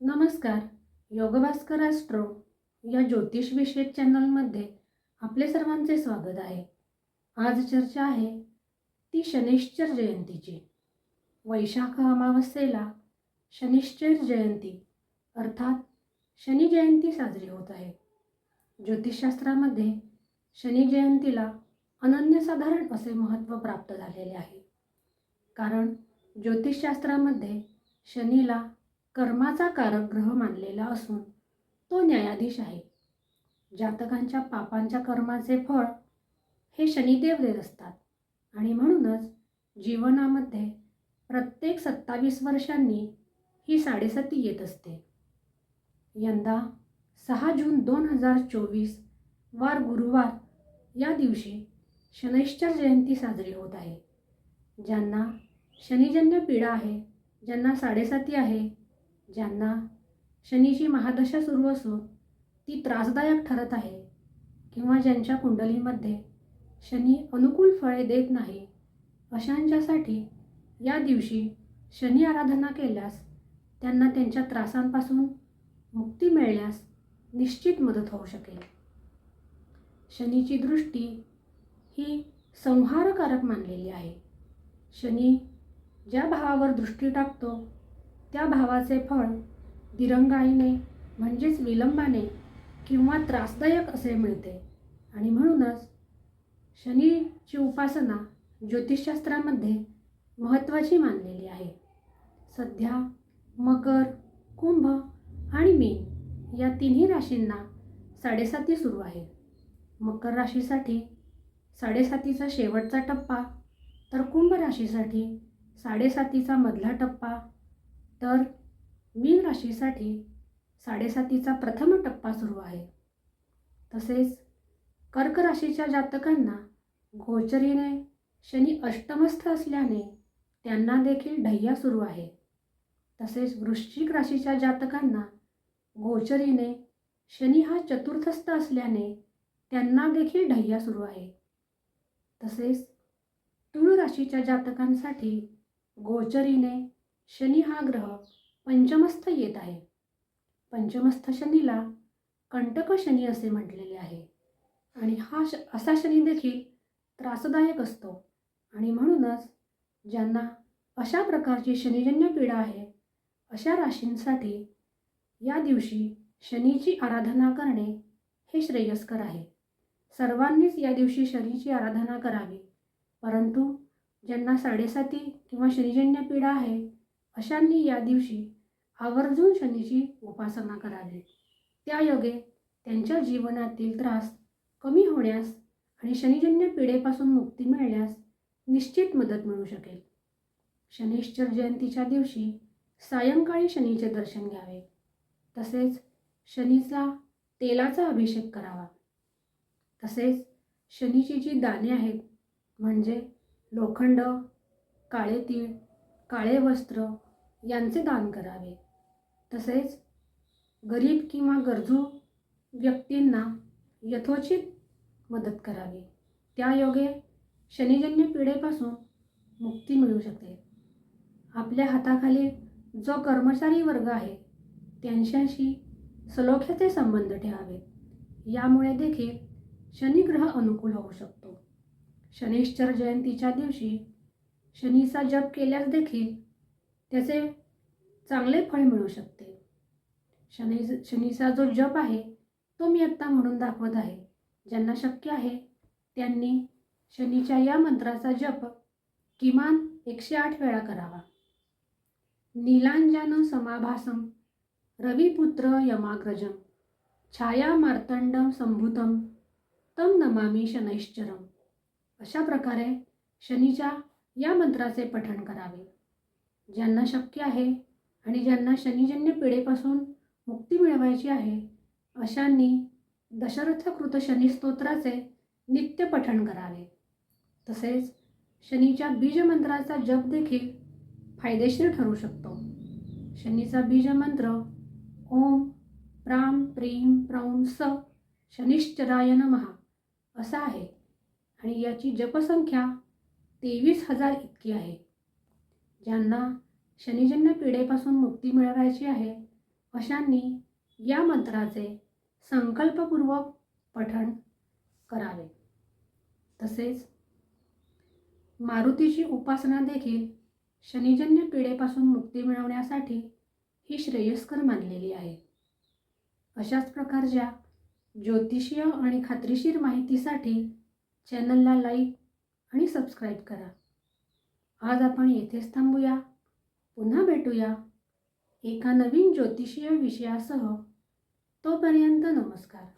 नमस्कार. योगभास्कर ॲस्ट्रो या ज्योतिष विषयक चॅनलमध्ये आपले सर्वांचे स्वागत आहे. आज चर्चा आहे ती शनिश्चर जयंतीची. वैशाख अमावस्येला शनिश्चर जयंती अर्थात शनी जयंती साजरी होत आहे. ज्योतिषशास्त्रामध्ये शनी जयंतीला अनन्यसाधारण असे महत्त्व प्राप्त झालेले आहे. कारण ज्योतिषशास्त्रामध्ये शनीला कर्माचा कारक ग्रह मानलेला असून तो न्यायाधीश आहे. जातकांच्या पापांच्या कर्माचे फळ हे शनिदेव देत असतात आणि म्हणूनच जीवनामध्ये प्रत्येक सत्तावीस वर्षांनी ही साडेसती येत असते. यंदा सहा जून दोन हजार चोवीस वार गुरुवार या दिवशी शनैश्चर जयंती साजरी होत आहे. ज्यांना शनिजन्य पीडा आहे ज्यांना साडेसाती आहे ज्यांना शनीची महादशा सुरू असून ती त्रासदायक ठरत आहे किंवा ज्यांच्या कुंडलीमध्ये शनी अनुकूल फळे देत नाही अशांच्यासाठी या दिवशी शनी आराधना केल्यास त्यांना त्यांच्या त्रासांपासून मुक्ती मिळण्यास निश्चित मदत होऊ शकेल. शनीची दृष्टी ही संहारकारक मानलेली आहे. शनी ज्या भावावर दृष्टी टाकतो त्या भावाचे फळ दिरंगाईने म्हणजेच विलंबाने किंवा त्रासदायक असे मिळते. आणि म्हणूनच शनीची उपासना ज्योतिषशास्त्रामध्ये महत्त्वाची मानलेली आहे. सध्या मकर कुंभ आणि मीन या तिन्ही राशींना साडेसाती सुरू आहे. मकर राशीसाठी साडेसातीचा शेवटचा टप्पा तर कुंभ राशीसाठी साडेसातीचा मधला टप्पा तर मीन राशीसाठी साडेसातीचा प्रथम टप्पा सुरू आहे. तसेच कर्क राशीच्या जातकांना गोचरीने शनी अष्टमस्थ असल्याने त्यांना देखील ढय्या सुरू आहे. तसेच वृश्चिक राशीच्या जातकांना गोचरीने शनी हा चतुर्थस्थ असल्याने त्यांना देखील ढय्या सुरू आहे. तसेच तुळ राशीच्या जातकांसाठी गोचरीने शनी हा ग्रह पंचमस्थ येत आहे. पंचमस्थ शनीला कंटक शनी असे म्हटलेले आहे. आणि हा श असा शनी देखील त्रासदायक असतो. आणि म्हणूनच ज्यांना अशा प्रकारची शनिजन्य पीडा आहे अशा राशींसाठी या दिवशी शनीची आराधना करणे हे श्रेयस्कर आहे. सर्वांनीच या दिवशी शनीची आराधना करावी. परंतु ज्यांना साडेसाती किंवा शनिजन्य पीडा आहे अशांनी या दिवशी आवर्जून शनीची उपासना करावी. त्या योगे त्यांच्या जीवनातील त्रास कमी होण्यास आणि शनिजन्य पिढेपासून मुक्ती मिळण्यास निश्चित मदत मिळू शकेल. शनिश्चर जयंतीच्या दिवशी सायंकाळी शनीचे दर्शन घ्यावे. तसेच शनीचा तेलाचा अभिषेक करावा. तसेच शनीची जी दाणे आहेत म्हणजे लोखंड काळे तीळ काळे वस्त्र यांचे दान करावे. तसेच गरीब किंवा गरजू व्यक्तींना यथोचित मदत करावी. त्यायोगे शनिजन्य पिढेपासून मुक्ती मिळू शकते आपल्या हाताखाली जो कर्मचारी वर्ग आहे त्यांच्याशी सलोख्याचे संबंध ठेवावे यामुळे देखील शनिग्रह अनुकूल होऊ शकतो. शनिश्चर जयंतीच्या दिवशी शनीचा जप केल्यास देखील त्याचे चांगले फळ मिळू शकते. शनी शनीचा जो जप आहे तो मी आत्ता म्हणून दाखवत आहे. ज्यांना शक्य आहे त्यांनी शनीच्या या मंत्राचा जप किमान एकशे आठ वेळा करावा. नीलांजन समाभासम रविपुत्र यमाग्रजम छाया मार्तंड संभूतम तम नमामी शनैश्चरम अशा प्रकारे शनीच्या या मंत्राचे पठण करावे. ज्यांना शक्य आहे आणि ज्यांना शनिजन्य पिढेपासून मुक्ती मिळवायची आहे अशांनी दशरथकृत शनिस्तोत्राचे नित्य पठण करावे. तसेच शनीच्या बीजमंत्राचा जप देखील फायदेशीर ठरू शकतो. शनीचा बीजमंत्र ओम प्राम प्रीम प्रौम स शनिश्चराय नमहा असा आहे. आणि याची जपसंख्या तेवीस हजार इतकी आहे. ज्यांना शनिजन्य पिढेपासून मुक्ती मिळवायची आहे अशांनी या मंत्राचे संकल्पपूर्वक पठण करावे. तसेच मारुतीची उपासना देखील शनिजन्य पिढेपासून मुक्ती मिळवण्यासाठी ही श्रेयस्कर मानलेली आहे. अशाच प्रकारच्या ज्योतिषीय आणि खात्रीशीर माहितीसाठी चॅनलला लाईक आणि सबस्क्राईब करा. आज आपण येथेच थांबूया. पुन्हा भेटूया एका नवीन ज्योतिषीय विषयासह. तोपर्यंत नमस्कार.